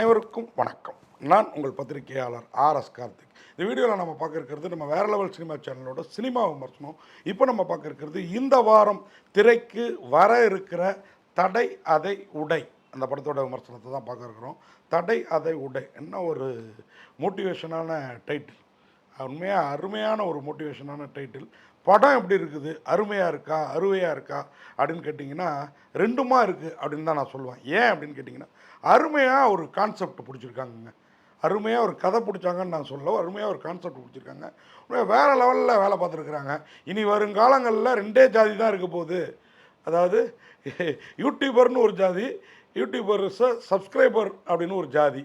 அனைவருக்கும் வணக்கம். நான் உங்கள் பத்திரிகையாளர் ஆர் எஸ் கார்த்திக். இந்த வீடியோவில் நம்ம பார்க்க இருக்கிறது நம்ம வேற லெவல் சினிமா சேனலோட சினிமா விமர்சனம். இப்போ நம்ம பார்க்க இருக்கிறது இந்த வாரம் திரைக்கு வர இருக்கிற தடை அதை உடை. அந்த படத்தோட விமர்சனத்தை தான் பார்க்க இருக்கிறோம். தடை அதை உடை. என்ன ஒரு மோட்டிவேஷனான டைட்டில் உண்மையாக அருமையான ஒரு மோட்டிவேஷனான டைட்டில் படம் எப்படி இருக்குது? அருமையாக இருக்கா? அருமையாக இருக்கா? அப்படின்னு கேட்டிங்கன்னா ரெண்டுமா இருக்குது அப்படின்னு தான் நான் சொல்லுவேன். ஏன் அப்படின்னு கேட்டிங்கன்னா அருமையாக ஒரு கான்செப்ட் பிடிச்சிருக்காங்கங்க. அருமையாக ஒரு கதை பிடிச்சாங்கன்னு நான் சொல்ல அருமையாக ஒரு கான்செப்ட் பிடிச்சிருக்காங்க. வேறு லெவலில் வேலை பார்த்துருக்குறாங்க. இனி வருங்காலங்களில் ரெண்டே ஜாதி தான் இருக்க போகுது. அதாவது யூடியூபர்னு ஒரு ஜாதி யூடியூபர் சப்ஸ்கிரைபர் அப்படின்னு ஒரு ஜாதி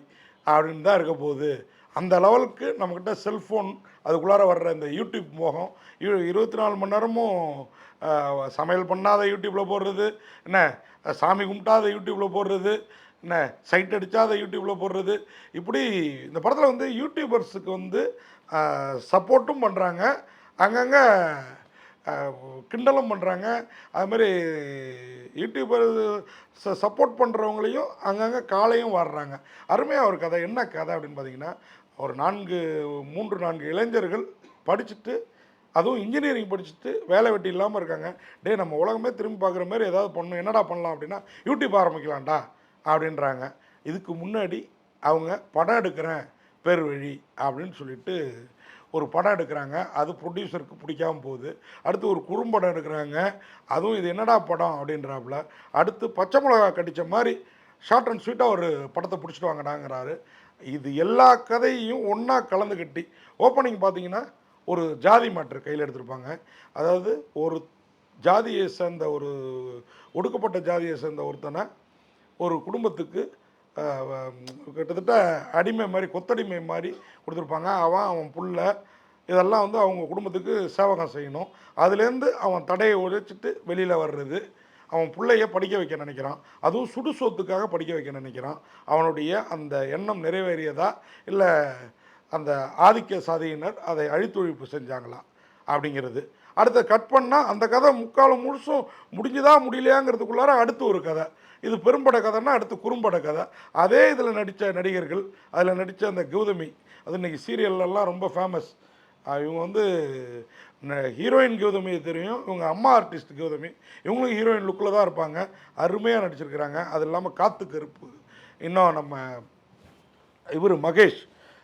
அப்படின்னு தான் இருக்க போகுது. அந்த லெவலுக்கு நம்மக்கிட்ட செல்ஃபோன் அதுக்குள்ளார வர்ற இந்த யூடியூப் மோகம் இரு இருபத்தி நாலு மணி நேரமும் சமையல் பண்ணாத யூடியூப்பில் போடுறது என்ன சாமி கும்பிட்டாத யூடியூப்பில் போடுறது என்ன சைட் அடித்தாத யூடியூப்பில் போடுறது இப்படி இந்த படத்தில் வந்து யூடியூபர்ஸுக்கு வந்து சப்போர்ட்டும் பண்ணுறாங்க அங்கங்கே கிண்டலும் பண்ணுறாங்க அதுமாரி யூடியூபர் சப்போர்ட் பண்ணுறவங்களையும் அங்கங்கே காலையும் வாடுறாங்க அருமையாக ஒரு கதை. என்ன கதை அப்படின்னு பார்த்தீங்கன்னா ஒரு நான்கு மூன்று நான்கு இளைஞர்கள் படிச்சுட்டு அதுவும் இன்ஜினியரிங் படிச்சுட்டு வேலை வெட்டி இல்லாமல் இருக்காங்க. டே நம்ம உலகமே திரும்பி பார்க்குற மாதிரி ஏதாவது பண்ணணும் என்னடா பண்ணலாம் அப்படின்னா யூடியூப் ஆரம்பிக்கலாம்டா அப்படின்றாங்க. இதுக்கு முன்னாடி அவங்க படம் எடுக்கிறேன் பேர் வழி அப்படின்னு சொல்லிட்டு ஒரு படம் எடுக்கிறாங்க. அது ப்ரொடியூசருக்கு பிடிக்காம போகுது. அடுத்து ஒரு குறும்படம் எடுக்கிறாங்க. அதுவும் இது என்னடா படம் அப்படின்றாப்புல அடுத்து பச்சை மிளகா கடித்த மாதிரி ஷார்ட் அண்ட் ஸ்வீட்டாக ஒரு படத்தை பிடிச்சிட்டு வாங்கடாங்கிறாரு. இது எல்லா கதையையும் ஒன்றா கலந்து கட்டி ஓப்பனிங் பார்த்தீங்கன்னா ஒரு ஜாதி மாற்று கையில் எடுத்திருப்பாங்க. அதாவது ஒரு ஜாதியை சேர்ந்த ஒரு ஒடுக்கப்பட்ட ஜாதியை சேர்ந்த ஒருத்தனை ஒரு குடும்பத்துக்கு கிட்டத்தட்ட அடிமை மாதிரி கொத்தடிமை மாதிரி கொடுத்துருப்பாங்க. அவன் அவன் புள்ள இதெல்லாம் வந்து அவங்க குடும்பத்துக்கு சேவகம் செய்யணும். அதுலேருந்து அவன் தடையை உழைச்சிட்டு வெளியில் வர்றது. அவன் பிள்ளைய படிக்க வைக்க நினைக்கிறான். அதுவும் சுடு சொத்துக்காக படிக்க வைக்க நினைக்கிறான். அவனுடைய அந்த எண்ணம் நிறைவேறியதா? இல்லை அந்த ஆதிக்க சாதியினர் அதை அழித்தொழிப்பு செஞ்சாங்களா? அப்படிங்கிறது. அடுத்த கட் பண்ணால் அந்த கதை முக்காலும் முழுசும் முடிஞ்சுதா முடியலையாங்கிறதுக்குள்ளார அடுத்து ஒரு கதை. இது பெரும்பட கதைன்னா அடுத்து குறும்பட கதை. அதே இதில் நடித்த நடிகர்கள் அதில் நடித்த அந்த கௌதமி அது இன்னைக்கு சீரியல்லலாம் ரொம்ப ஃபேமஸ் இவங்க வந்து ஹீரோயின் கௌதமி தெரியும். இவங்க அம்மா ஆர்டிஸ்ட் கௌதமி. இவங்களும் ஹீரோயின் லுக்கில் தான் இருப்பாங்க. அருமையாக நடிச்சிருக்கிறாங்க. அது இல்லாமல் காத்து கருப்பு. இன்னும் நம்ம இவர் மகேஷ்.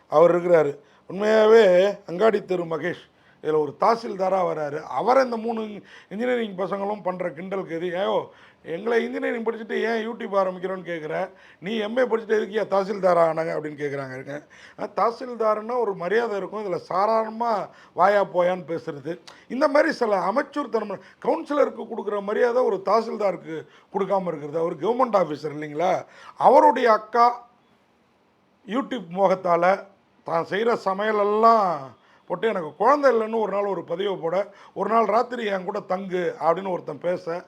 அவர் இருக்கிறாரு. உண்மையாகவே அங்காடி தெரு மகேஷ். இதில் ஒரு தாசில்தாராக வராரு. அவரை இந்த மூணு இன்ஜினியரிங் பசங்களும் பண்ணுற கிண்டலுக்கு எது ஏயோ எங்களை இன்ஜினியரிங் படிச்சுட்டு ஏன் யூடியூப் ஆரம்பிக்கிறோன்னு கேட்குற நீ எம்ஏ படிச்சுட்டு எதுக்கு ஏன் தாசில்தார் ஆனாங்க அப்படின்னு கேட்குறாங்க இருக்கேன் தாசில்தாருன்னா ஒரு மரியாதை இருக்கும். இதில் சாதாரணமாக வாயா போயான்னு பேசுறது. இந்த மாதிரி சில அமைச்சர் தன்மை கவுன்சிலருக்கு கொடுக்குற மரியாதை ஒரு தாசில்தாருக்கு கொடுக்காம இருக்கிறது. அவர் கவர்மெண்ட் ஆஃபீஸர் இல்லைங்களா? அவருடைய அக்கா யூடியூப் மோகத்தால் தான் செய்கிற சமையலெல்லாம் போட்டு எனக்கு குழந்தை இல்லைன்னு ஒரு நாள் ஒரு பதிவை போட ஒரு நாள் ராத்திரி என் கூட தங்கு அப்படின்னு ஒருத்தன் பேச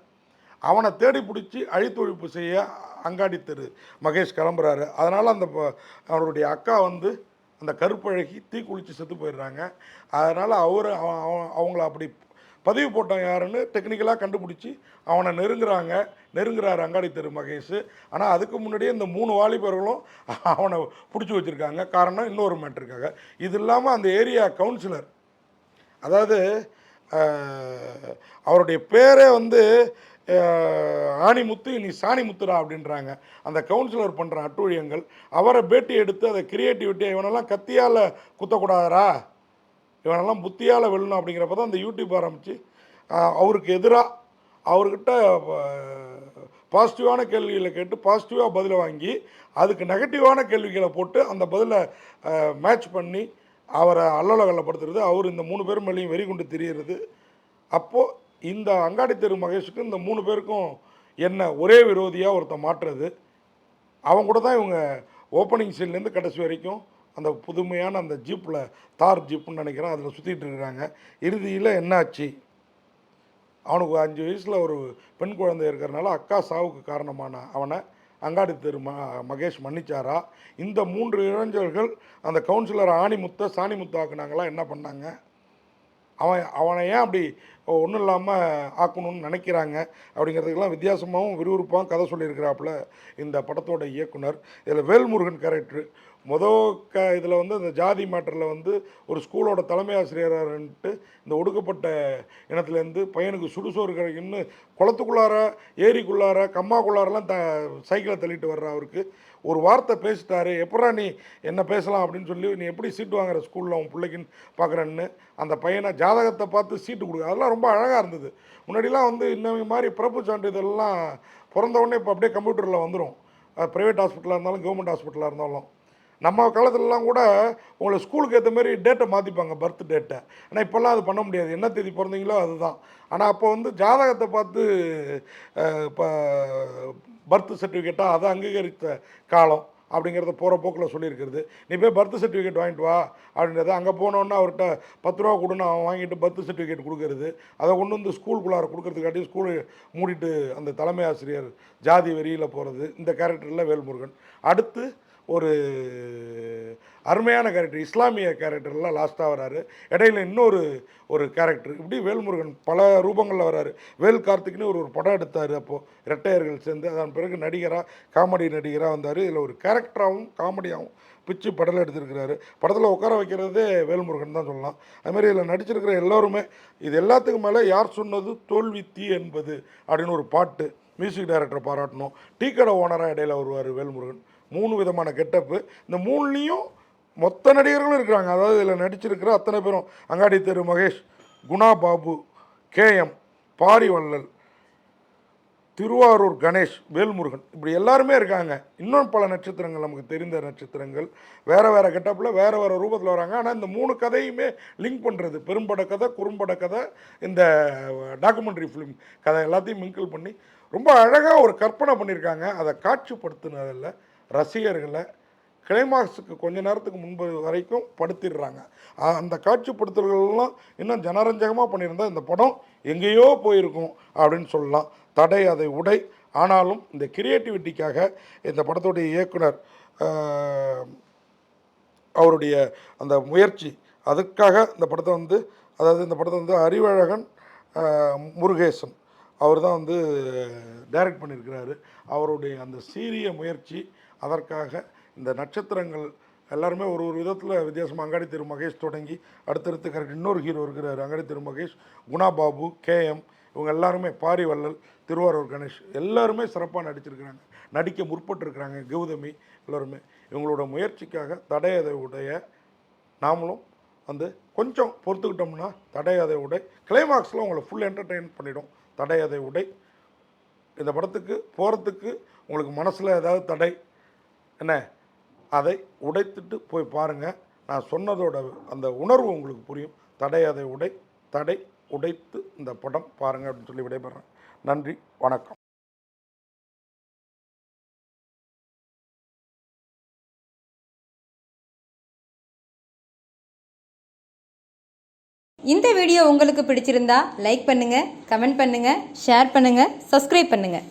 அவனை தேடி பிடிச்சி அழித்தொழிப்பு செய்ய அங்காடி தெரு மகேஷ் கிளம்புறாரு. அதனால் அந்த ப- அவருடைய அக்கா வந்து அந்த கருப்பழகி தீ குளித்து செத்து போயிடுறாங்க. அதனால் அவர் அவங்கள அப்படி பதிவு போட்டான் யாருன்னு டெக்னிக்கலாக கண்டுபிடிச்சி அவனை நெருங்குறாங்க. நெருங்குறாரு அங்காடி தெரு மகேஷ். ஆனால் அதுக்கு முன்னாடியே இந்த மூணு வாலிபர்களும் அவனை பிடிச்சி வச்சுருக்காங்க. காரணம் இன்னொரு மேட்ருக்காக இது இல்லாமல் அந்த ஏரியா கவுன்சிலர் அதாவது அவருடைய பேரே வந்து ஆணிமுத்து இனி சாணிமுத்துரா அப்படின்றாங்க. அந்த கவுன்சிலர் பண்ணுற அட்டூழியங்கள் அவரை பேட்டி எடுத்து அதை கிரியேட்டிவிட்டி இவனெல்லாம் கத்தியால் குத்தக்கூடாதரா இவனெல்லாம் புத்தியால் வெல்லணும் அப்படிங்கிறப்ப தான் அந்த யூடியூப் ஆரம்பித்து அவருக்கு எதிராக அவர்கிட்ட பாசிட்டிவான கேள்விகளை கேட்டு பாசிட்டிவாக பதிலை வாங்கி அதுக்கு நெகட்டிவான கேள்விகளை போட்டு அந்த பதிலை மேட்ச் பண்ணி அவரை அல்லலகலப்படுத்துறது அவர் இந்த மூணு பேர் மேலேயும் வெறி கொண்டு திரியிறது. அப்போது இந்த அங்காடி தெரு மகேஷுக்கு இந்த மூணு பேருக்கும் என்ன ஒரே விரோதியாக ஒருத்தன் மாற்றுறது அவங்க கூட தான் இவங்க ஓப்பனிங் சீன்லேருந்து கடைசி வரைக்கும் அந்த புதுமையான அந்த ஜீப்பில் தார் ஜீப்புன்னு நினைக்கிறேன் அதில் சுற்றிட்டு இருக்கிறாங்க இறுதியில் என்னாச்சு? அவனுக்கு அஞ்சு வயசில் ஒரு பெண் குழந்தை இருக்கிறனால அக்கா சாவுக்கு காரணமான அவனை அங்காடி தெரு ம மகேஷ் மன்னிச்சாரா? இந்த மூன்று இளைஞர்கள் அந்த கவுன்சிலர் ஆணிமுத்த சாணிமுத்தாக்குனாங்களா? என்ன பண்ணாங்க? அவன் அவனை ஏன் அப்படி ஒன்றும் இல்லாமல் ஆக்கணும்னு நினைக்கிறாங்க அப்படிங்கிறதுக்கெல்லாம் வித்தியாசமாகவும் விறுவிறுப்பாகவும் கதை சொல்லியிருக்கிறாப்புல இந்த படத்தோட இயக்குனர். இதில் வேல்முருகன் கேரக்டர் மொதல் க இதில் வந்து அந்த ஜாதி மேட்டரில் வந்து ஒரு ஸ்கூலோட தலைமை ஆசிரியர்ன்ட்டு இந்த ஒடுக்கப்பட்ட இனத்துலேருந்து பையனுக்கு சுடுசோறு கிடைக்குன்னு குளத்துக்குள்ளார ஏரிக்குள்ளார கம்மாக்குள்ளாரெலாம் த சைக்கிளை தள்ளிட்டு வர்ற அவருக்கு. ஒரு வார்த்தை பேசிட்டாரு எப்படா நீ என்ன பேசலாம்? அப்படின்னு சொல்லி நீ எப்படி சீட்டு வாங்குற ஸ்கூலில் உன் பிள்ளைக்குன்னு பார்க்குறேன்னு அந்த பையனை ஜாதகத்தை பார்த்து சீட்டு கொடுக்க அதெல்லாம் ரொம்ப அழகாக இருந்தது. முன்னாடிலாம் வந்து இன்னும் மாதிரி பிறப்பு சான்றிதழ்லாம் பிறந்த உடனே இப்போ அப்படியே கம்ப்யூட்டரில் வந்துடும் ப்ரைவேட் ஹாஸ்பிட்டலாக இருந்தாலும் கவர்மெண்ட் ஹாஸ்பிட்டலாக இருந்தாலும். நம்ம காலத்துலலாம் கூட உங்களை ஸ்கூலுக்கு ஏற்ற மாதிரி டேட்டை மாற்றிப்பாங்க பர்த் டேட்டை ஆனால் இப்போல்லாம் அது பண்ண முடியாது. என்ன தேதி பிறந்தீங்களோ அதுதான். ஆனால் அப்போ வந்து ஜாதகத்தை பார்த்து இப்போ பர்த் சர்டிஃபிகேட்டாக அதை அங்கீகரித்த காலம் அப்படிங்கிறத போகிற போக்கில் சொல்லியிருக்கிறது. நீ போய் பர்த் சர்டிஃபிகேட் வாங்கிட்டு வா அப்படின்றது அங்கே போனோன்னா அவர்கிட்ட பத்து ரூபா கொடுன்னு அவன் வாங்கிட்டு பர்த் சர்டிஃபிகேட் கொடுக்கறது. அதை கொண்டு வந்து ஸ்கூலுக்குள்ளார கொடுக்கறதுக்காட்டி ஸ்கூலு மூடிட்டு அந்த தலைமை ஆசிரியர் ஜாதி வெறியில் போகிறது இந்த கேரக்டரில் வேல்முருகன். அடுத்து ஒரு அருமையான கேரக்டர் இஸ்லாமிய கேரக்டர்லாம் லாஸ்ட்டாக வராரு. இடையில இன்னொரு ஒரு கேரக்டர் இப்படி வேல்முருகன் பல ரூபங்களில் வராரு. வேல் கார்த்திக்னு ஒரு ஒரு படம் எடுத்தார் அப்போது இரட்டையர்கள் சேர்ந்து அதன் பிறகு நடிகராக காமெடி நடிகராக வந்தார். இதில் ஒரு கேரக்டராகவும் காமெடியாகவும் பிச்சு படத்தில் எடுத்திருக்கிறாரு. படத்தில் உட்கார வைக்கிறதே வேல்முருகன் தான் சொல்லலாம். அதுமாதிரி இதில் நடிச்சிருக்கிற எல்லோருமே இது எல்லாத்துக்கும் மேலே யார் சொன்னது தோல்வி தீ என்பது அப்படின்னு ஒரு பாட்டு மியூசிக் டைரக்டரை பாராட்டணும். டீ கடை ஓனராக இடையில வருவார் வேல்முருகன். மூணு விதமான கெட்டப்பு. இந்த மூணுலேயும் மொத்த நடிகர்களும் இருக்கிறாங்க. அதாவது இதில் நடிச்சிருக்கிற அத்தனை பேரும் அங்காடி தெரு மகேஷ் குணா பாபு கேஎம் பாரிவள்ளல் திருவாரூர் கணேஷ் வேல்முருகன். இப்படி எல்லாருமே இருக்காங்க. இன்னும் பல நட்சத்திரங்கள் நமக்கு தெரிந்த நட்சத்திரங்கள். வேறு வேறு கெட்டப்பில் வேறு வேறு ரூபத்தில் வராங்க. ஆனால் இந்த மூணு கதையுமே லிங்க் பண்ணுறது பெரும்பட கதை குறும்பட கதை இந்த டாக்குமெண்ட்ரி ஃபிலிம் கதை எல்லாத்தையும் மிங்கிள் பண்ணி ரொம்ப அழகாக ஒரு கற்பனை பண்ணியிருக்காங்க. அதை காட்சிப்படுத்தினதில்லை. ரசிகர்களை கிளைமாக்ஸுக்கு கொஞ்ச நேரத்துக்கு முன்பு வரைக்கும் படுத்திடுறாங்க. அந்த காட்சிப்படுத்தல்கள்லாம் இன்னும் ஜனரஞ்சகமாக பண்ணியிருந்தால் இந்த படம் எங்கேயோ போயிருக்கும் அப்படின்னு சொல்லலாம். தடை அதை உடை. ஆனாலும் இந்த கிரியேட்டிவிட்டிக்காக இந்த படத்துடைய இயக்குனர் அவருடைய அந்த முயற்சி அதுக்காக இந்த படத்தை வந்து அதாவது இந்த படத்தை வந்து அறிவழகன் முருகேசன் அவர் தான் வந்து டைரக்ட் பண்ணியிருக்கிறாரு. அவருடைய அந்த சீரிய முயற்சி அதற்காக இந்த நட்சத்திரங்கள் எல்லாருமே ஒரு ஒரு விதத்தில் வித்தியாசமாக அங்காடி திரு மகேஷ் தொடங்கி அடுத்தடுத்து கரெக்ட் இன்னொரு ஹீரோ இருக்கிறார் அங்காடி திரு மகேஷ் குணா பாபு கேஎம் இவங்க எல்லாருமே பாரிவள்ளல் திருவாரூர் கணேஷ் எல்லாருமே சிறப்பாக நடிச்சிருக்கிறாங்க. நடிக்க முற்பட்டிருக்கிறாங்க கௌதமி எல்லாருமே. இவங்களோட முயற்சிக்காக தடையதை உடைய நாமளும் வந்து கொஞ்சம் பொறுத்துக்கிட்டோம்னா தடையதை உடை கிளைமாக்ஸில் உங்களை ஃபுல் என்டர்டெயின் பண்ணிடும். தடையதை உடை. இந்த படத்துக்கு போகிறதுக்கு உங்களுக்கு மனசில் ஏதாவது தடை என்ன? அதை உடைத்துட்டு போய் பாருங்கள் நான் சொன்னதோட அந்த உணர்வு உங்களுக்கு புரியும். தடை அதை உடை தடை உடைத்து இந்த படம் பாருங்கள் அப்படின்னு சொல்லி விடைபெறேன் நன்றி வணக்கம். இந்த வீடியோ உங்களுக்கு பிடிச்சிருந்தா லைக் பண்ணுங்கள் கமெண்ட் பண்ணுங்கள் ஷேர் பண்ணுங்கள் சப்ஸ்கிரைப் பண்ணுங்கள்